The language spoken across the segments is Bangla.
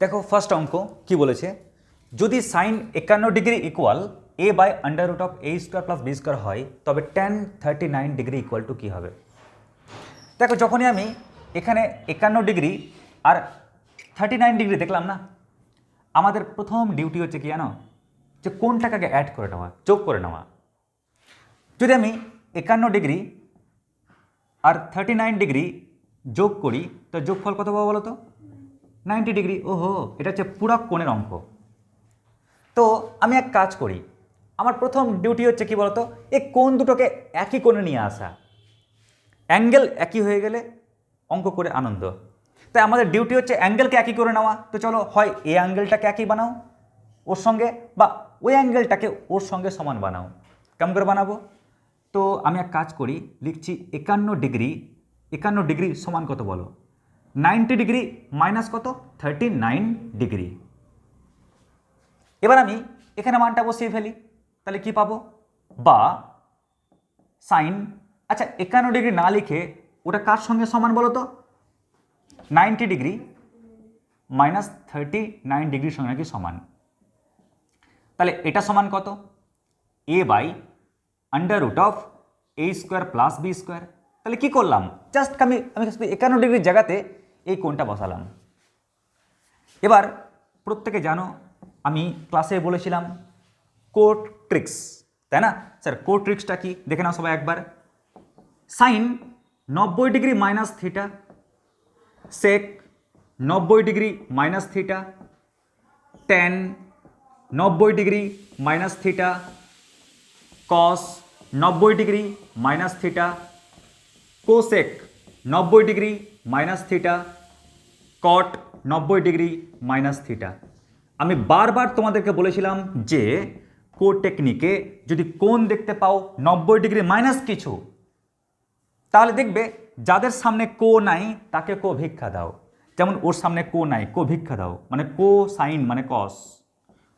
দেখো ফার্স্ট অঙ্ক কি বলেছে? যদি সাইন একান্ন degree equal A by under root of A square plus B square হয়, তবে tan thirty nine degree equal to কী হবে? দেখো, যখনই আমি এখানে একান্ন ডিগ্রি আর থার্টি নাইন ডিগ্রি দেখলাম না, আমাদের প্রথম ডিউটি হচ্ছে কি জানো? যে কোনটাকে অ্যাড করে নেওয়া, যোগ করে নেওয়া। যদি আমি একান্ন ডিগ্রি আর থার্টি নাইন ডিগ্রি যোগ করি, তো যোগফল কত পাবো বলো তো? নাইনটি ডিগ্রি, ওহো, এটা হচ্ছে পুরা কোণের অঙ্ক তো আমি এক কাজ করি, আমার প্রথম ডিউটি হচ্ছে কি বলতো, এই কোণ দুটোকে একই কোণে নিয়ে আসা। অ্যাঙ্গেল একই হয়ে গেলে অঙ্ক করে আনন্দ। তাই আমাদের ডিউটি হচ্ছে অ্যাঙ্গেলকে একই করে নেওয়া। তো চলো, হয় এই অ্যাঙ্গেলটাকে একই বানাও, ওর সঙ্গে, বা ওই অ্যাঙ্গেলটাকে ওর সঙ্গে সমান বানাও। কেমন করে বানাবো? তো আমি এক কাজ করি, লিখছি একান্ন ডিগ্রি একান্ন ডিগ্রি সমান কত বলো? নাইনটি ডিগ্রি মাইনাস কত? Thirty nine degree. এবার আমি এখানে মানটা বসিয়ে ফেলি, তাহলে কি পাবো? বা সাইন আচ্ছা একান্ন ডিগ্রি না লিখে ওটা কার সঙ্গে সমান বলো তো? Ninety degree minus thirty nine ডিগ্রির সঙ্গে নাকি সমান? তাহলে এটা সমান কত? A by under root of A square plus B square. তাহলে কি করলাম? জাস্ট আমি আমি একান্ন ডিগ্রির জায়গাতে এই কোণটা বসালাম। এবার প্রত্যেকে জানো, আমি ক্লাসে বলেছিলাম কোড ট্রিক্স তাই না? স্যার কোড ট্রিক্সটা কি? দেখে নাও সবাই একবার। সাইন নব্বই ডিগ্রি মাইনাস থিটা সেক নব্বই ডিগ্রি মাইনাস থিটা টেন নব্বই ডিগ্রি মাইনাস থিটা কস নব্বই ডিগ্রি মাইনাস থিটা কোসেক নব্বই ডিগ্রি মাইনাস থিটা কট নব্বই ডিগ্রি মাইনাস থিটা আমি বারবার তোমাদেরকে বলেছিলাম যে কো টেকনিকে যদি কোন দেখতে পাও নব্বই ডিগ্রি মাইনাস কিছু, তাহলে দেখবে যাদের সামনে কো নাই তাকে কো ভিক্ষা দাও। যেমন ওর সামনে কো নাই, কো ভিক্ষা দাও মানে কো সাইন মানে কস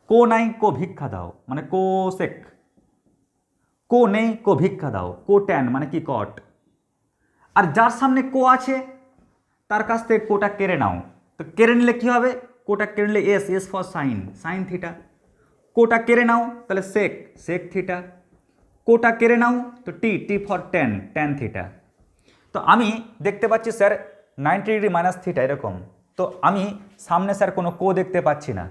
কো নাই, কো ভিক্ষা দাও মানে কো সেক কো নেই, কো ভিক্ষা দাও, কো ট্যান মানে কি কট আর যার সামনে কো আছে তার কাছ থেকে কোটা কেড়ে নাও। তো কেড়ে নিলে কী হবে? কোটা কেড়ে নিলে S S for sine sine theta কোটা কেড়ে নাও, তাহলে সেক সেক থিটা কোটা কেড়ে নাও, তো T T for tan tan theta তো আমি দেখতে পাচ্ছি sir ninety degree minus theta এরকম। তো আমি সামনে স্যার কোনো কো দেখতে পাচ্ছি না।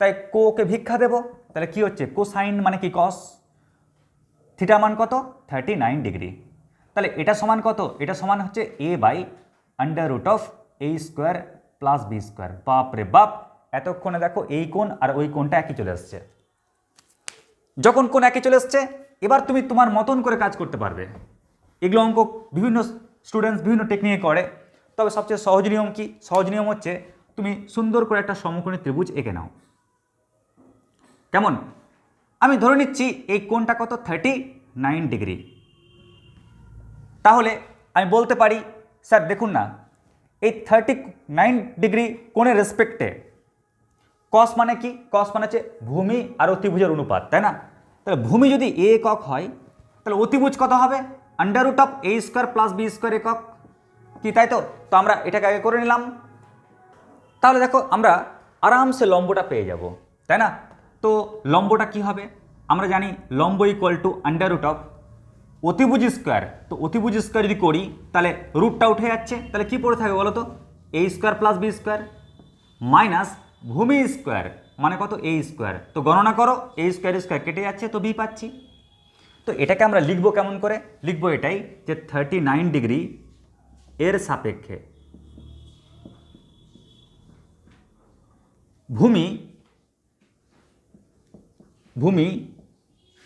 তাই কোকে ভিক্ষা দেব। তাহলে কি হচ্ছে? কো সাইন মানে কি কস থিটা মান কত? থার্টি নাইন ডিগ্রি তাহলে এটা সমান কত? এটা সমান হচ্ছে A by under root of A square plus B square বাপ রে বাপ, এতক্ষণে দেখো এই কোণ আর ওই কোণটা একই চলে আসছে। যখন কোণ একই চলে এসছে এবার তুমি তোমার মতন করে কাজ করতে পারবে। এগুলো অঙ্ক বিভিন্ন স্টুডেন্টস বিভিন্ন টেকনিকে করে। তবে সবচেয়ে সহজ নিয়ম কি? সহজ নিয়ম হচ্ছে তুমি সুন্দর করে একটা সমকোণী ত্রিভুজ এঁকে নাও। কেমন? আমি ধরে নিচ্ছি এই কোণটা কত? থার্টি নাইন ডিগ্রি তাহলে আমি বলতে পারি স্যার, দেখুন না, এই থার্টি নাইন ডিগ্রি কোণের রেসপেক্টে কস মানে কি? কস মানে হচ্ছে ভূমি আর অতিভুজের অনুপাত, তাই না? তাহলে ভূমি যদি এ একক হয়, তাহলে অতিভুজ কত হবে? Under root of A square plus B square একক। কি তাই তো? তো আমরা এটাকে আগে করে নিলাম। তাহলে দেখো, আমরা আরামসে লম্বটা পেয়ে যাব, তাই না? তো লম্বটা কি হবে? আমরা জানি লম্ব equal to under root of অতিভুজ স্কোয়ার। তো অতিভুজ স্কোয়ার যদি করি, তাহলে রুটটা উঠে যাচ্ছে। তাহলে কি পড়ে থাকে বলো তো A square plus B square minus ভূমি স্কোয়ার মানে কত? A square. তো গণনা করো এ স্কোয়ার স্কোয়ার কেটে যাচ্ছে, তো বি পাচ্ছি। তো এটাকে আমরা লিখব কেমন করে? লিখব এটাই যে থার্টি নাইন ডিগ্রি এর সাপেক্ষে ভূমি ভূমি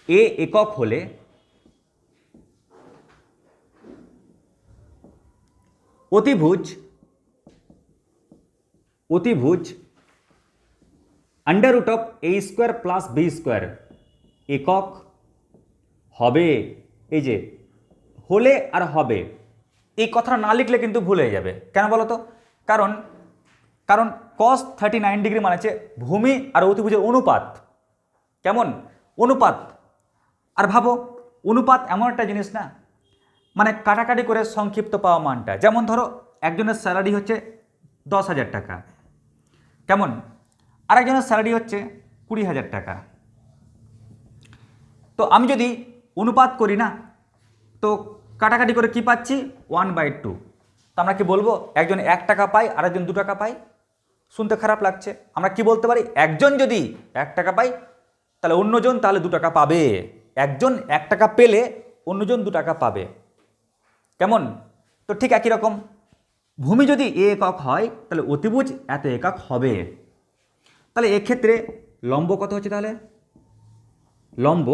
এ একক হলে অতিভুজ অতিভুজ under root of A square plus B square একক হবে, এই যে হলে আর হবে, এই কথাটা না লিখলে কিন্তু ভুল হয়ে যাবে। কেন বলো তো? কারণ কারণ কস থার্টি নাইন ডিগ্রি মানে হচ্ছে ভূমি আর অতিভুজের অনুপাত। কেমন? অনুপাত। আর ভাবো, অনুপাত এমন একটা জিনিস না মানে কাটাকাটি করে সংক্ষিপ্ত পাওয়া মানটা। যেমন ধরো, একজনের স্যালারি হচ্ছে দশ হাজার টাকা। কেমন? আরেকজনের স্যালারি হচ্ছে কুড়ি হাজার টাকা। তো আমি যদি অনুপাত করি না, তো কাটাকাটি করে কি পাচ্ছি? ওয়ান বাই টু তো আমরা কি বলব? একজন এক টাকা পায়, আরেকজন দু টাকা পাই শুনতে খারাপ লাগছে। আমরা কি বলতে পারি? একজন যদি এক টাকা পাই তাহলে অন্যজন তাহলে দু টাকা পাবে। একজন এক টাকা পেলে অন্যজন দু টাকা পাবে। কেমন? তো ঠিক একই রকম। ভূমি যদি এ একক হয়, তাহলে অতিভুজ এত একক হবে। তাহলে এক্ষেত্রে লম্ব কত হচ্ছে তাহলে? লম্ব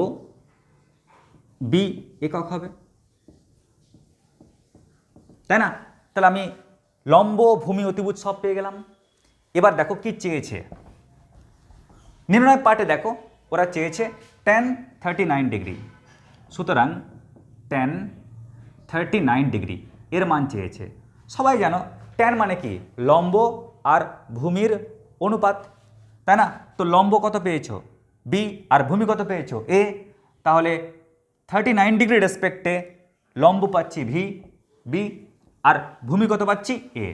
বি একক হবে। তাই না? তাহলে আমি লম্ব, ভূমি, অতিভুজ সব পেয়ে গেলাম। এবার দেখো কি চেয়েছে। নির্ণয় পার্টে দেখো, ওরা চেয়েছে টেন থার্টি ডিগ্রি সুতরাং টেন থার্টি নাইন ডিগ্রি এর মান চেয়েছে। সবাই জানো টেন মানে কি? লম্ব আর ভূমির অনুপাত। তাই না? তো লম্ব কত পেয়েছ? বি আর ভূমি কত পেয়েছ? এ তাহলে থার্টি নাইন ডিগ্রি রেসপেক্টে লম্ব পাচ্ছি ভি বি আর ভূমি কত পাচ্ছি? এ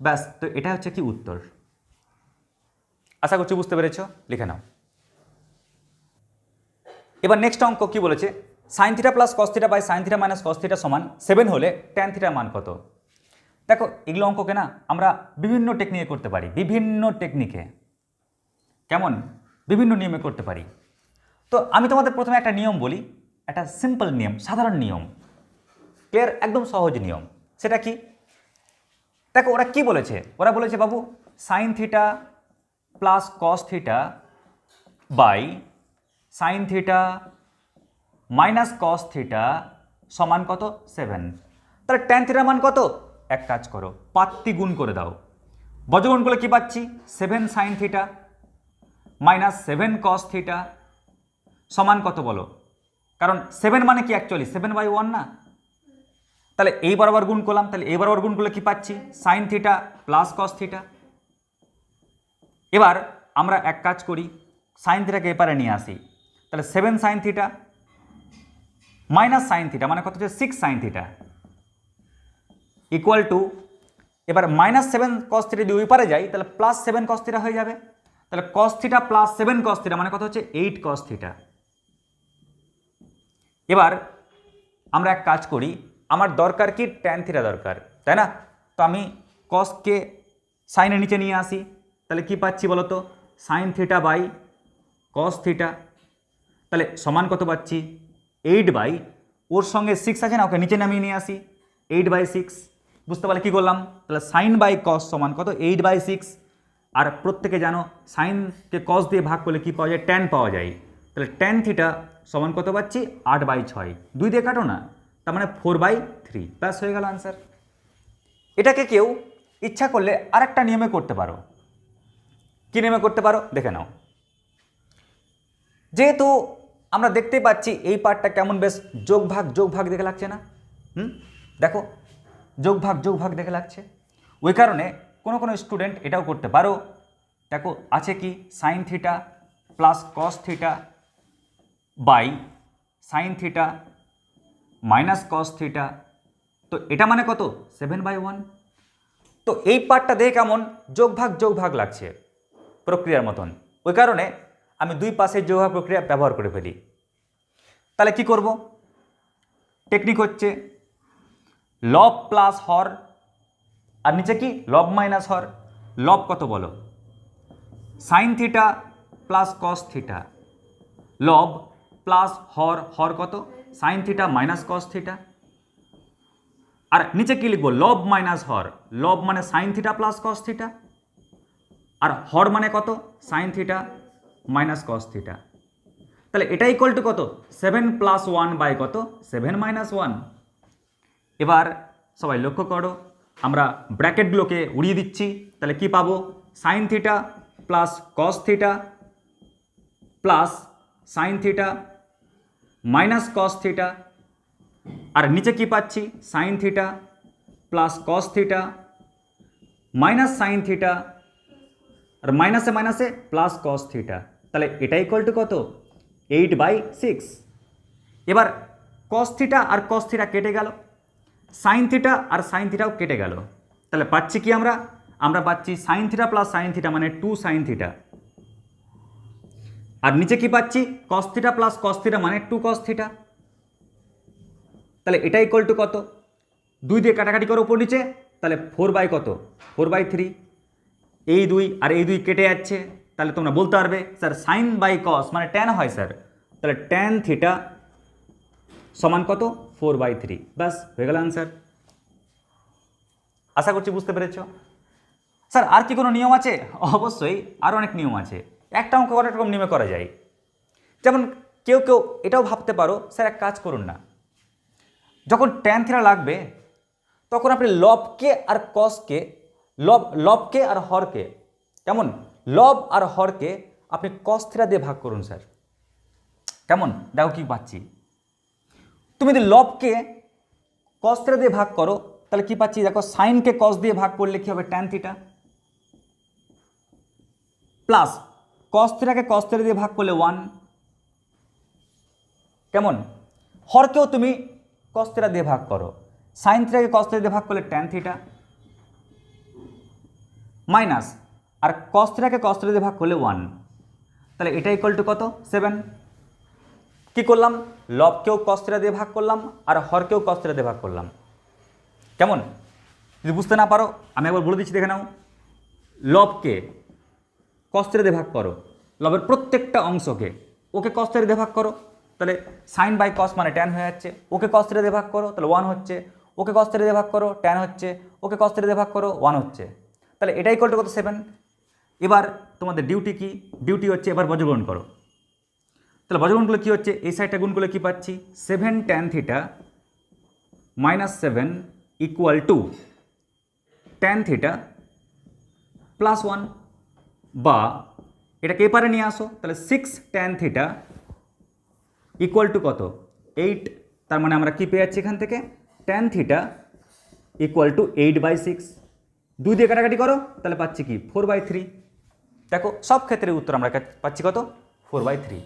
ব্যাস, তো এটা হচ্ছে কি উত্তর। আশা করছি বুঝতে পেরেছ? লিখে নাও। এবার নেক্সট অঙ্ক কি বলেছে? Sine theta plus cos theta by sine theta minus cos theta সমান সেভেন হলে ট্যান থিটার মান কত? দেখো, এগুলো অঙ্ককে না আমরা বিভিন্ন টেকনিকে করতে পারি, বিভিন্ন টেকনিকে কেমন? বিভিন্ন নিয়মে করতে পারি। তো আমি তোমাদের প্রথমে একটা নিয়ম বলি, একটা সিম্পল নিয়ম, সাধারণ নিয়ম। ক্লিয়ার একদম সহজ নিয়ম। সেটা কি? দেখো, ওরা কি বলেছে? ওরা বলেছে, বাবু sine theta plus cos theta by sine theta minus cos theta সমান কত? সেভেন। তাহলে ট্যান থিটার মান কত? এক কাজ করো পাত্তি গুণ করে দাও। বজগুণ করলে কি পাচ্ছি? Seven sine theta minus seven cos theta সমান কত বলো? কারণ সেভেন মানে কি অ্যাকচুয়ালি সেভেন বাই ওয়ান না? তাহলে এই বরাবর গুণ করলাম, তাহলে এই বরাবর গুণ করলে কি পাচ্ছি? Sine theta plus cos theta. এবার আমরা এক কাজ করি সাইন থিটাকে এপারে নিয়ে আসি। তাহলে seven sine theta minus sine theta মানে কত হচ্ছে? Six sine theta equal to এবার মাইনাস সেভেন কস থিটা যদি ওই পারে যাই, তাহলে প্লাস সেভেন কস থিটা হয়ে যাবে। তাহলে cos theta plus seven cos theta মানে কত হচ্ছে? এইট কস থিটা এবার আমরা এক কাজ করি, আমার দরকার কি? ট্যান থিটা দরকার, তাই না? তো আমি কসকে সাইনের নিচে নিয়ে আসি, তাহলে কি পাচ্ছি বলো তো sine theta by cos theta তাহলে সমান কত পাচ্ছি? এইট বাই ওর সঙ্গে সিক্স আছে না, ওকে নিচে নামিয়ে নিয়ে আসি। এইট বাই সিক্স বুঝতে পারলে কী করলাম? তাহলে সাইন বাই কস সমান কত? এইট বাই সিক্স আর প্রত্যেকে জানো সাইনকে কস দিয়ে ভাগ করলে কি পাওয়া যায়? ট্যান পাওয়া যায়। তাহলে ট্যান থিটা সমান কত পাচ্ছি? আট বাই ছয়। দুই দিয়ে কাটো না, তার মানে ফোর বাই থ্রি ব্যাস হয়ে গেল আনসার এটাকে কেউ ইচ্ছা করলে আরেকটা নিয়মে করতে পারো। কী নিয়মে করতে পারো? দেখে নাও। যেহেতু আমরা দেখতে পাচ্ছি এই পার্টটা কেমন বেশ যোগ ভাগ যোগ ভাগ দেখে লাগছে না? হুম? দেখো, যোগ ভাগ যোগ ভাগ দেখে লাগছে। ওই কারণে কোনো কোনো স্টুডেন্ট এটাও করতে পারো। দেখো, আছে কি? Sine theta plus cos theta by sine theta minus cos theta তো এটা মানে কত? সেভেন বাই ওয়ান তো এই পার্টটা দেখে কেমন? যোগ ভাগ যোগ ভাগ লাগছে প্রক্রিয়ার মতন। ওই কারণে আমি দুই পাশের যোগভাগ প্রক্রিয়া ব্যবহার করে ফেলি। তাহলে কি করব? টেকনিক হচ্ছে লব প্লাস হর, আর নিচে কি? লব মাইনাস হর। লব কত বলো? Sine theta plus cos theta লব প্লাস হর হর কত? Sine theta minus cos theta আর নিচে কি লিখব? লব মাইনাস হর। লব মানে sine theta plus cos theta আর হর মানে কত? Sine theta minus cos theta তাহলে এটা ইকুয়াল টু কত? সেভেন প্লাস ওয়ান বাই কত? সেভেন মাইনাস ওয়ান এবার সবাই লক্ষ্য করো, আমরা ব্র্যাকেটগুলোকে উড়িয়ে দিচ্ছি। তাহলে কি পাবো? Sine theta plus cos theta plus sine theta minus cos theta আর নিচে কি পাচ্ছি? Sine theta plus cos theta minus sine theta আর মাইনাসে মাইনাসে প্লাস কস থিটা তাহলে এটা ইকুয়াল টু কত? এইট বাই সিক্স এবার কস থিটা আর কস থিটা কেটে গেল। সাইন থিটা আর সাইন থিটাও কেটে গেল। তাহলে পাচ্ছি কি আমরা? আমরা পাচ্ছি sine theta plus sine theta মানে টু সাইন থিটা আর নিচে কি পাচ্ছি? কস প্লাস কস থিটা মানে টু কস থিটা তাহলে এটা ইকুয়াল টু কত? দুই দিয়ে কাটাকাটি করো উপর নিচে। তাহলে ফোর বাই কত? ফোর বাই থ্রি এই দুই আর এই দুই কেটে যাচ্ছে। তাহলে তোমরা বলতে পারবে, স্যার সাইন বাই কস মানে ট্যান হয়, স্যার। তাহলে ট্যান থিটা সমান কত? ফোর বাই থ্রি ব্যাস, হয়ে গেল আনসার আশা করছি বুঝতে পেরেছ? স্যার, আর কি কোনো নিয়ম আছে? অবশ্যই আরও অনেক নিয়ম আছে। একটা অঙ্ক অনেক রকম নিয়মে করা যায়। যেমন কেউ কেউ এটাও ভাবতে পারো, স্যার, এক কাজ করুন না। যখন ট্যান থিটা লাগবে, তখন আপনি লবকে আর কসকে লব লবকে আর হরকে, কেমন? লব আর হরকে আপনি কস থিটা দিয়ে ভাগ করুন, স্যার। কেমন? দেখো কি পাচ্ছি। তুমি যদি লবকে কস থিটা দিয়ে ভাগ করো, তাহলে কি পাচ্ছি? দেখো, সাইনকে কস দিয়ে ভাগ করলে কি হবে? ট্যান থিটা প্লাস কস থিটাকে কস থিটা দিয়ে ভাগ করলে ওয়ান কেমন? হরকেও তুমি কস থিটা দিয়ে ভাগ করো। সাইন থিটাকে কস থিটা দিয়ে ভাগ করলে ট্যান থিটা মাইনাস আর কস থিটাকে কস থিটা দিয়ে ভাগ করলে ওয়ান তাহলে এটা ইকুয়াল টু কত? সেভেন কি করলাম? লবকেও কস থিটা দিয়ে ভাগ করলাম আর হরকেও কস থিটা দিয়ে ভাগ করলাম। কেমন? যদি বুঝতে না পারো, আমি একবার বলে দিচ্ছি, দেখে নাও। লবকে কস দিয়ে ভাগ করো। লবের প্রত্যেকটা অংশকে ওকে কস থিটা দিয়ে ভাগ করো। তাহলে সাইন বাই কস মানে ট্যান হয়ে যাচ্ছে। ওকে কস থিটা দিয়ে ভাগ করো, তাহলে ওয়ান হচ্ছে। ওকে কস থিটা দিয়ে ভাগ করো ট্যান হচ্ছে। ওকে কস থিটা দিয়ে ভাগ করো ওয়ান হচ্ছে। তাহলে এটাই ইকুয়াল টু কত? সেভেন এবার তোমাদের ডিউটি কি? ডিউটি হচ্ছে এবার বজ্রগ্রহণ করো। তাহলে বজ্রগ্রহণগুলো কী হচ্ছে? এই সাইডটা গুণ করলে কী পাচ্ছি? Seven tan theta minus seven equal to tan theta plus one বা এটাকে এপারে নিয়ে আসো। তাহলে six tan theta equal to কত? এইট তার মানে আমরা কী পেয়ে যাচ্ছি এখান থেকে? Tan theta equal to eight by six দুই দিয়ে কাটাকাটি করো, তাহলে পাচ্ছি কি? ফোর বাই থ্রি দেখো, সব ক্ষেত্রে উত্তর আমরা পাচ্ছি কত? ফোর বাই থ্রি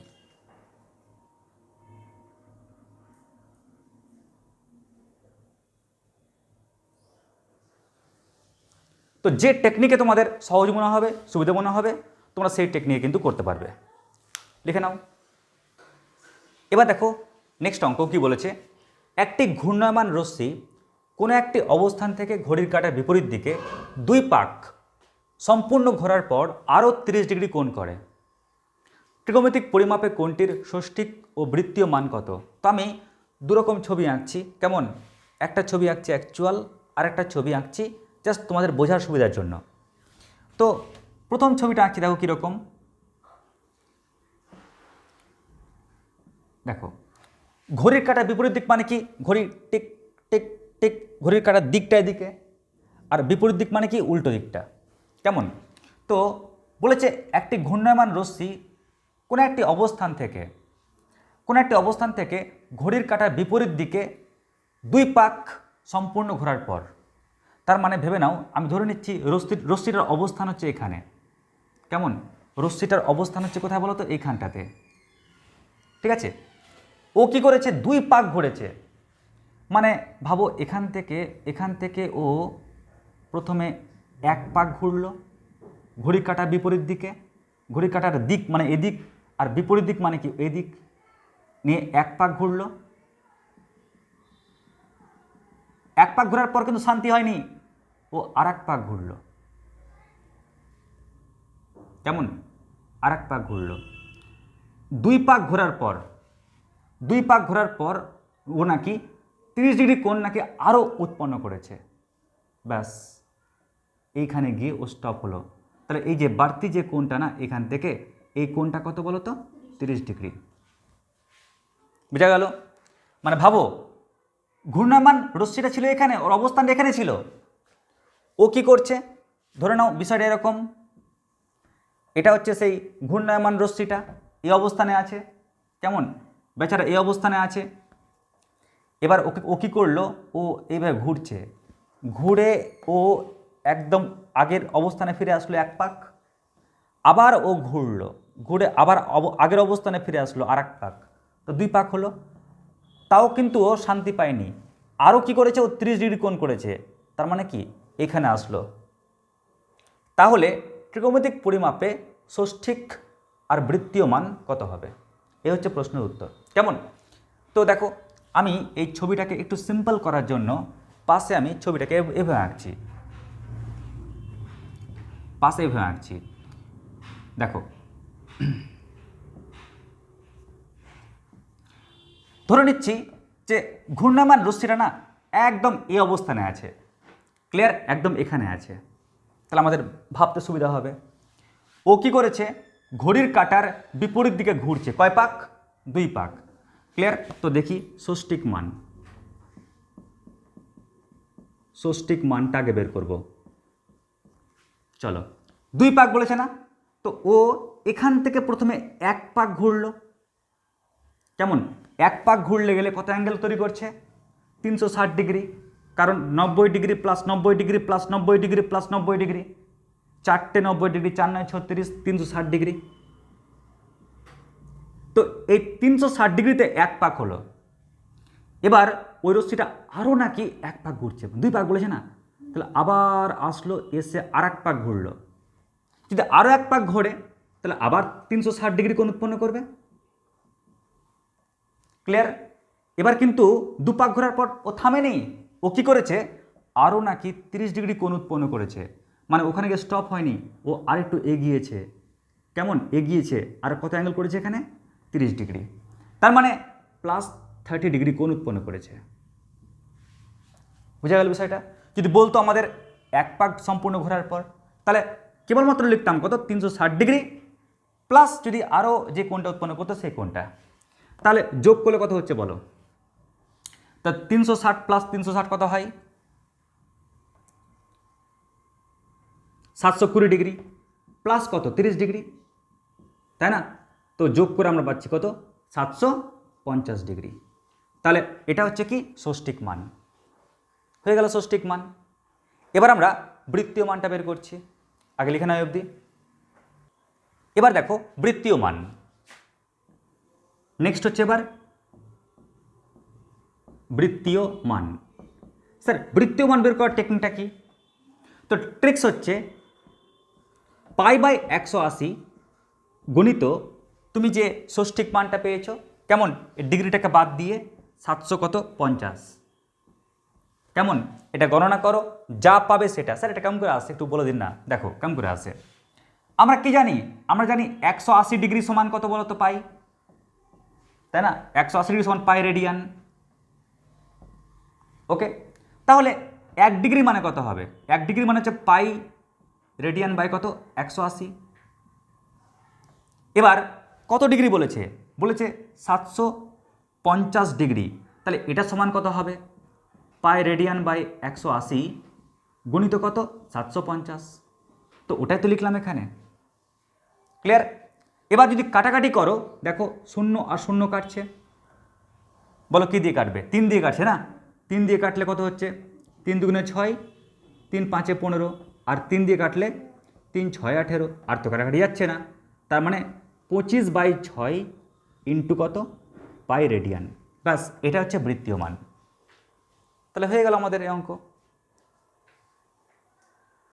তো যে টেকনিকে তোমাদের সহজ মনে হবে, সুবিধা মনে হবে, তোমরা সেই টেকনিকে কিন্তু করতে পারবে। লিখে নাও। এবার দেখো নেক্সট অঙ্ক কি বলেছে? একটি ঘূর্ণায়মান রশ্মি কোনো একটি অবস্থান থেকে ঘড়ির কাটার বিপরীত দিকে দুই পাক সম্পূর্ণ ঘোরার পর আরও তিরিশ ডিগ্রি কোণ করে। ত্রিকোণমিতিক পরিমাপে কোণটির ষষ্ঠিক ও বৃত্তীয় মান কত? তো আমি দুরকম ছবি আঁকছি, কেমন? একটা ছবি আঁকছি অ্যাকচুয়াল আর একটা ছবি আঁকছি জাস্ট তোমাদের বোঝার সুবিধার জন্য। তো প্রথম ছবিটা আঁকছি দেখো কীরকম। দেখো, ঘড়ির কাটা বিপরীত দিক মানে কি? ঘড়ি টিক টিক টিক, ঘড়ির কাঁটার দিকটা এদিকে, আর বিপরীত দিক মানে কি? উল্টো দিকটা। কেমন? তো বলেছে, একটি ঘূর্ণায়মান রশ্মি কোনো একটি অবস্থান থেকে, কোনো একটি অবস্থান থেকে ঘড়ির কাঁটার বিপরীত দিকে দুই পাক সম্পূর্ণ ঘোরার পর। তার মানে ভেবে নাও, আমি ধরে নিচ্ছি রশ্মি, রশ্মিটার অবস্থান হচ্ছে এখানে। কেমন? রশ্মিটার অবস্থান হচ্ছে কোথায় বলো তো এইখানটাতে ঠিক আছে? ও কি করেছে? দুই পাক ঘুরেছে। মানে ভাবো, এখান থেকে এখান থেকে ও প্রথমে এক পাক ঘুরলো, ঘড়ি কাটার বিপরীত দিকে, ঘড়ি কাটার দিক মানে এদিক, আর বিপরীত দিক মানে কি? এদিক নিয়ে এক পাক ঘুরলো। এক পাক ঘোরার পর কিন্তু শান্তি হয়নি। ও আর এক পাক ঘুরলো। কেমন? আর এক পাক ঘুরলো। দুই পাক ঘোরার পর, দুই পাক ঘোরার পর ও নাকি তিরিশ ডিগ্রি কোণ নাকি আরও উৎপন্ন করেছে। ব্যাস। এইখানে গিয়ে ও স্টপ হলো। তাহলে এই যে বাড়তি যে কোণটা না, এখান থেকে এই কোণটা কত বলো তো? তিরিশ ডিগ্রি। বোঝা গেল? মানে ভাবো ঘূর্ণায়মান রশ্মিটা ছিল এখানে, ওর অবস্থান এখানে ছিল। ও কি করছে? ধরে নাও বিষয়টা এরকম। এটা হচ্ছে সেই ঘূর্ণায়মান রশ্মিটা, এই অবস্থানে আছে। কেমন? বেচারা এই অবস্থানে আছে। এবার ওকে, ও কী করল? ও এইভাবে ঘুরছে। ঘুরে ও একদম আগের অবস্থানে ফিরে আসলো এক পাক, আবার ও ঘুরলো। ঘুরে আবার আগের অবস্থানে ফিরে আসলো আর এক পাক। তো দুই পাক হলো। তাও কিন্তু ও শান্তি পায়নি। আরও কি করেছে? ও ত্রিশ ডিগ্রি কোণ করেছে। তার মানে কি? এখানে আসলো। তাহলে ত্রিকোণমিতিক পরিমাপে ষষ্ঠিক আর বৃত্তীয় মান কত হবে? এ হচ্ছে প্রশ্নের উত্তর। কেমন? তো দেখো, আমি এই ছবিটাকে একটু সিম্পল করার জন্য পাশে আমি ছবিটাকে এভ- এভাবে আঁকছি। পাশে এভাবে আঁকছি। দেখো। ধরে নিচ্ছি যে ঘূর্ণায়মান রশ্মিটা না একদম এই অবস্থানে আছে। ক্লিয়ার? একদম এখানে আছে। তাহলে আমাদের ভাবতে সুবিধা হবে। ও কি করেছে? ঘড়ির কাটার বিপরীত দিকে ঘুরছে। কয় পাক? দুই পাক। ক্লিয়ার? তো দেখি ষষ্ঠিক মান। ষষ্ঠিক মানটা আগে বের করব। চলো। দুই পাক বলেছে না? তো ও এখান থেকে প্রথমে এক পাক ঘুরলো। কেমন? এক পাক ঘুরলে গেলে কত অ্যাঙ্গেল তৈরি করছে? তিনশো ষাট ডিগ্রি। কারণ নব্বই ডিগ্রি প্লাস নব্বই ডিগ্রি প্লাস নব্বই ডিগ্রি প্লাস নব্বই ডিগ্রি। চারটে নব্বই ডিগ্রি, চার নয় ছত্রিশ, তিনশো ষাট ডিগ্রি। তো এই তিনশো ষাট ডিগ্রিতে এক পাক হলো। এবার ওই রশ্মিটা আরও নাকি এক পাক ঘুরছে। দুই পাক বলেছে না? তাহলে আবার আসলো, এসে আর এক পাক ঘুরলো। যদি আরও এক পাক ঘোরে, তাহলে আবার তিনশো ষাট ডিগ্রি কোণ উৎপন্ন করবে। ক্লিয়ার এবার কিন্তু দু পাক ঘোরার পর ও থামেনি। ও কি করেছে? আরও নাকি তিরিশ ডিগ্রি কোণ উৎপন্ন করেছে। মানে ওখানে গিয়ে স্টপ হয়নি। ও আরেকটু এগিয়েছে। কেমন? এগিয়েছে। আর কত অ্যাঙ্গেল করেছে এখানে? তিরিশ ডিগ্রি। তার মানে প্লাস থার্টি ডিগ্রি কোণ উৎপন্ন করেছে। বোঝা গেল বিষয়টা? যদি বলতো আমাদের এক পাক সম্পূর্ণ ঘোরার পর, তাহলে কেবলমাত্র লিখতাম কত? তিনশো ষাট ডিগ্রি প্লাস যদি আরও যে কোণটা উৎপন্ন করতো সেই কোণটা। তাহলে যোগ করলে কত হচ্ছে বলো? তা তিনশো ষাট প্লাস তিনশো ষাট কত হয়? সাতশো কুড়ি ডিগ্রি প্লাস কত? তিরিশ ডিগ্রি, তাই না? তো যোগ করে আমরা পাচ্ছি কত? সাতশো পঞ্চাশ ডিগ্রি। তাহলে এটা হচ্ছে কি? ষষ্ঠিক মান। হয়ে গেল ষষ্ঠিক মান। এবার আমরা বৃত্তীয় মানটা বের করছি। আগে লিখে নয় অবধি। এবার দেখো বৃত্তীয় মান। নেক্সট হচ্ছে এবার বৃত্তীয় মান। স্যার বৃত্তীয় মান বের করার টেকনিকটা কি? তো ট্রিক্স হচ্ছে পাই বাই একশো আশি গণিত তুমি যে ষষ্ঠিক মানটা পেয়েছ, কেমন? ডিগ্রিটাকে বাদ দিয়ে সাতশো কত? পঞ্চাশ। কেমন? এটা গণনা করো, যা পাবে সেটা। স্যার, এটা কেমন করে আসে একটু বলে দিন না। দেখো, কেমন করে আসে আমরা কি জানি? আমরা জানি একশো আশি ডিগ্রি সমান কত বলো তো পাই? তাই না? একশো আশি ডিগ্রি সমান পাই রেডিয়ান। ওকে? তাহলে এক ডিগ্রি মানে কত হবে? এক ডিগ্রি মানে হচ্ছে পাই রেডিয়ান বাই কত? একশো আশি। এবার কত ডিগ্রি বলেছে? বলেছে সাতশো পঞ্চাশ ডিগ্রি। তাহলে এটা সমান কত হবে? পাই রেডিয়ান বাই একশো আশি, গণিত কত? সাতশো পঞ্চাশ। তো ওটাই তো লিখলাম এখানে। ক্লিয়ার এবার যদি কাটাকাটি করো, দেখো শূন্য আর শূন্য কাটছে। বলো কী দিয়ে কাটবে? তিন দিয়ে কাটছে না? তিন দিয়ে কাটলে কত হচ্ছে? তিন দুগুণে ছয়, তিন পাঁচে পনেরো, আর তিন দিয়ে কাটলে তিন ছয় আঠেরো। আর তো কাটাকাটি যাচ্ছে না। তার মানে পঁচিশ বাই ছয় ইন্টু কত? Pi radian. ব্যাস, এটা হচ্ছে বৃত্তীয় মান তাহলে হয়ে গেল আমাদের এই অঙ্ক।